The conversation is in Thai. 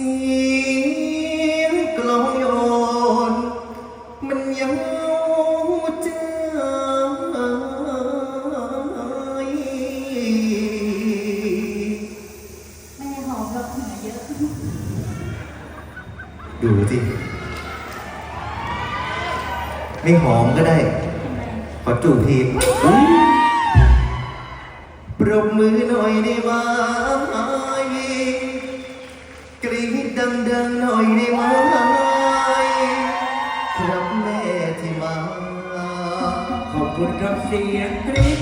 สียงกลองยน มันยังเจ้าอดูสิไม่หอมก็ได้ ขอจูบพีปรบมือหน่อยได้ไหม งหน่อยได้ไหมครับแม่ที่มา ขอบคุณครับเสียงกรี๊ด